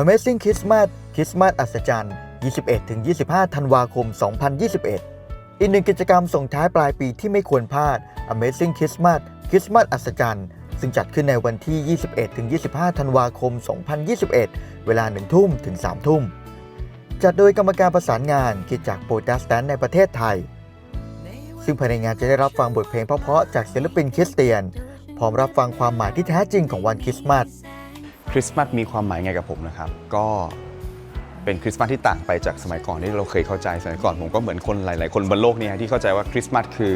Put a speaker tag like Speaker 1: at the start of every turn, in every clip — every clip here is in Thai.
Speaker 1: Amazing Christmas คริสต์มาสอัศจรรย์ 21-25 ธันวาคม 2021 อีกหนึ่งกิจกรรมส่งท้ายปลายปีที่ไม่ควรพลาด Amazing Christmas คริสต์มาสอัศจรรย์ ซึ่งจัดขึ้นในวันที่ 21-25 ธันวาคม 2021 เวลา 1 ทุ่มถึง 3 ทุ่ม จัดโดยกรรมการประสานงานกิจจากโปรดัสแตนในประเทศไทย ซึ่งภายในงานจะได้รับฟังบทเพลงเพราะๆจากศิลปินคริสเตียน พร้อมรับฟังความหมายที่แท้จริงของวันคริสต์มาส
Speaker 2: คริสต์มาสมีความหมายไงกับผมนะครับ ก็เป็นคริสต์มาสที่ต่างไปจากสมัยก่อนที่เราเคยเข้าใจสมัยก่อนผมก็เหมือนคนหลาย ๆ คนบนโลกนี้ที่เข้าใจว่าคริสต์มาสคือ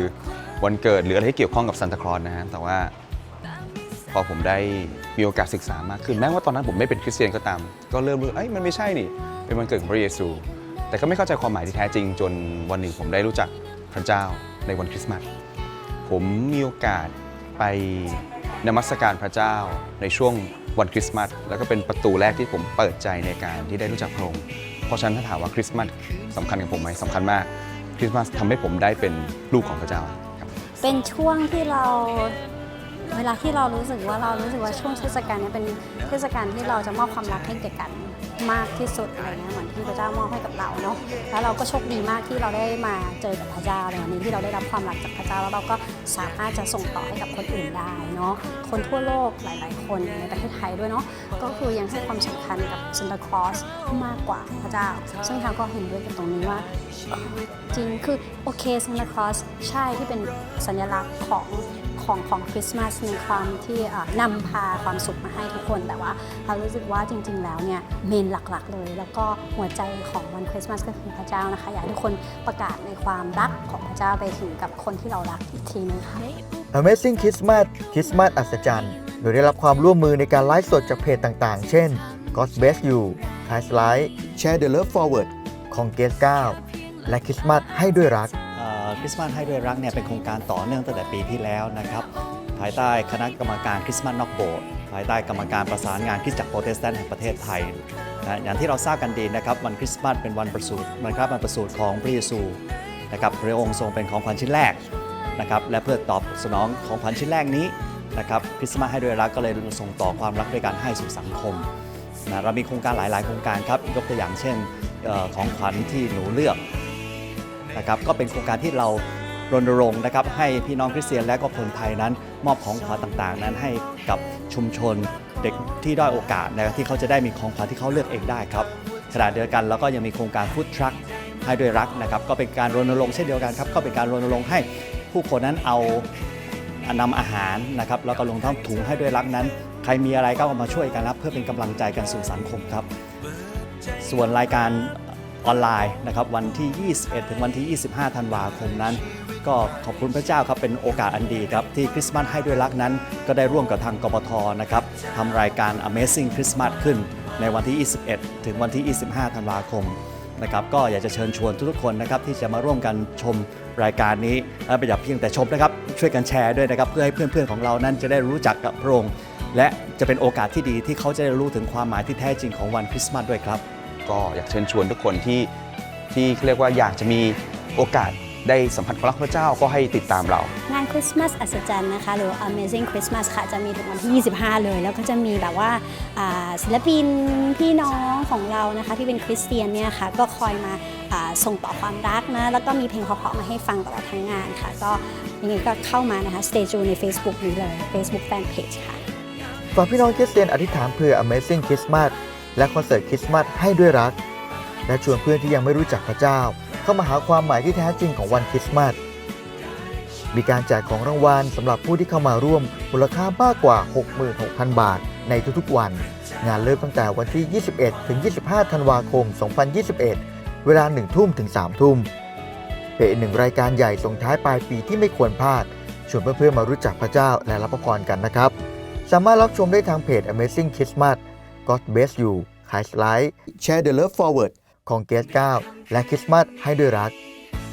Speaker 2: วันเกิดหรืออะไรที่เกี่ยวข้องกับซันตาคลอสนะฮะแต่ว่าพอผมได้มีโอกาสศึกษามากขึ้นแม้ว่าตอนนั้นผมไม่เป็นคริสเตียนก็ตาม ก็เริ่มรู้เอ้ยมันไม่ใช่นี่เป็นวันเกิดของพระเยซู แต่ก็ไม่เข้าใจความหมายที่แท้จริง จนวันหนึ่งผมได้รู้จักพระเจ้าในวันคริสต์มาสผมมีโอกาสไปนมัสการพระเจ้าในช่วง วันคริสต์มาสแล้วก็เป็นประตูแรกที่ผมเปิดใจในการที่ได้รู้จักพระองค์เพราะฉะนั้นถ้าถามว่าคริสต์มาสสำคัญกับผมไหมสำคัญมากคริสต์มาสทำให้ผมได้เป็นลูกของพระเจ้าครับ
Speaker 3: เป็นช่วงที่เรา เวลาที่เรารู้สึกว่าเรารู้สึกว่าช่วงเทศกาลนี้เป็นเทศกาลที่เราจะมอบความรักให้แก่กันมากที่สุดอะไรเงี้ยเหมือนที่พระเจ้ามอบให้กับเราเนาะแล้วเราก็โชคดีมากที่เราได้มาเจอกับพระเจ้าในวันนี้ที่เราได้รับความรักจากพระเจ้าแล้วเราก็สามารถจะส่งต่อให้กับคนอื่นได้เนาะคนทั่วโลกหลาย ๆ คนในประเทศไทยด้วยเนาะก็คือยังให้ความสำคัญกับซ a นตาคลอสมากกว่าพระเจ้า ซึ่งทางก็เห็นด้วยกับตรงนี้ว่าจริงคือโอเคซ a นตาคลอสใช่ที่เป็นสัญลักษณ์ของ ของของคริสต์มาสในความที่นำพาความสุขมาให้ทุกคน แต่ว่าเรารู้สึกว่าจริง ๆ แล้วเนี่ยเมนหลักๆ เลย แล้วก็หัวใจของวันคริสต์มาสก็คือพระเจ้านะคะ อยากให้ทุกคนประกาศในความรักของพระเจ้าไปถึงกับคนที่เรารักอีกทีนึงค่ะ
Speaker 1: Amazing Christmas คริสต์มาสอัศจรรย์ โดยได้รับความร่วมมือในการไลฟ์สดจากเพจต่างๆ เช่น God Bless You t i s l i g h t Share the Love Forward ของเกส9และคริสต์มาสให้ด้วยรัก
Speaker 4: คริสต์มาสให้ด้วยรักเนี่ยเป็นโครงการต่อเนื่องตั้งแต่ปีที่แล้วนะครับภายใต้คณะกรรมการคริสต์มาสนอกโบสถ์ภายใต้กรรมการประสานงานคริสตจักรโปรเตสแตนต์แห่งประเทศไทยนะอย่างที่เราทราบกันดีนะครับวันคริสต์มาสเป็นวันประสูติวันครับวันประสูติของพระเยซูนะครับพระองค์ทรงเป็นของขวัญชิ้นแรกนะครับและเพื่อตอบสนองของขวัญชิ้นแรกนี้นะครับคริสต์มาสให้ด้วยรักก็เลยส่งต่อความรักด้วยการให้สู่สังคมนะเรามีโครงการหลาย ๆ โครงการครับยกตัวอย่างเช่นของขวัญที่หนูเลือก นะครับก็เป็นโครงการที่เรารณรงค์นะครับให้พี่น้องคริสเตียนและก็คนไทยนั้น มอบของขวัญต่างๆ นั้นให้กับชุมชนเด็กที่ด้อยโอกาสนะครับที่เขาจะได้มีของขวัญที่เขาเลือกเองได้ครับขณะเดียวกันเราก็ยังมีโครงการฟู้ดทรัคให้ด้วยรักนะครับก็เป็นการรณรงค์เช่นเดียวกันครับก็เป็นการรณรงค์ให้ผู้คนนั้นเอานำอาหารนะครับแล้วก็ลงทั้งถุงให้ด้วยรักนั้น ใครมีอะไรก็เอามาช่วยกันรับเพื่อเป็นกำลังใจกันสู่สังคมครับ ส่วนรายการ ออนไลน์นะครับวันที่ 21 ถึงวันที่ 25 ธันวาคมนั้น ก็ขอบคุณพระเจ้าครับเป็นโอกาสอันดีครับ ที่คริสต์มาสให้ด้วยรักนั้น ก็ได้ร่วมกับทางกบทนะครับทำรายการ Amazing Christmas ขึ้น ในวันที่ 21 ถึงวันที่ 25 ธันวาคมนะครับก็อยากจะเชิญชวนทุกๆคนนะครับที่จะมาร่วมกันชมรายการนี้และไม่อยากเพียงแต่ชมนะครับ ช่วยกันแชร์ด้วยนะครับ เพื่อให้เพื่อนๆของเรานั้นจะได้รู้จักกับพระองค์และจะเป็นโอกาสที่ดีที่เขาจะได้รู้ถึงความหมายที่แท้จริงของวันคริสต์มาสด้วยครับ
Speaker 2: ก็อยากเชิญชวนทุกคนที่ที่เรียกว่าอยากจะมีโอกาสได้สัมผัสความรักพระเจ้าก็ให้ติดตามเรา
Speaker 3: งานคริสต์มาสอัศจรรย์นะคะ หรือว่า Amazing Christmas ค่ะ จะมีถึงวันที่ 25 เลย แล้วก็จะมีแบบว่าอ่าศิลปินพี่น้องของเรานะคะ ที่เป็นคริสเตียนเนี่ยค่ะ ก็คอยมาอ่าส่งต่อความรักนะ แล้วก็มีเพลงเพราะๆมาให้ฟังตลอดทั้งงานค่ะ ก็ยังไงก็เข้ามานะคะ Stay tuned ใน Facebook นี้เลย Facebook Fanpage ค่ะ
Speaker 1: ฝากพี่น้องคริสเตียนอธิษฐานเพื่อ Amazing Christmas และคอนเสิร์ตคริสต์มาสให้ด้วยรัก และชวนเพื่อนที่ยังไม่รู้จักพระเจ้า เข้ามาหาความหมายที่แท้จริงของวันคริสต์มาส มีการแจกของรางวัลสำหรับผู้ที่เข้ามาร่วมมูลค่ามากกว่า 66,000 บาทในทุกๆวัน งานเริ่มตั้งแต่วันที่ 21 ถึง 25 ธันวาคม 2021 เวลา 1 ทุ่มถึง 3 ทุ่มเป็นอีกหนึ่งรายการใหญ่ส่งท้ายปลายปีที่ไม่ควรพลาดชวนเพื่อนๆมารู้จักพระเจ้าและรับพระพรกันนะครับ สามารถรับชมได้ทางเพจ Amazing Christmas God Bless You Christ Light Share the Love Forward ของเกส9และคริสต์มาสให้ด้วยรัก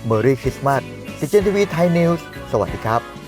Speaker 1: Merry Christmas ดิจิทัลทีวีไทยนิวส์สวัสดีครับ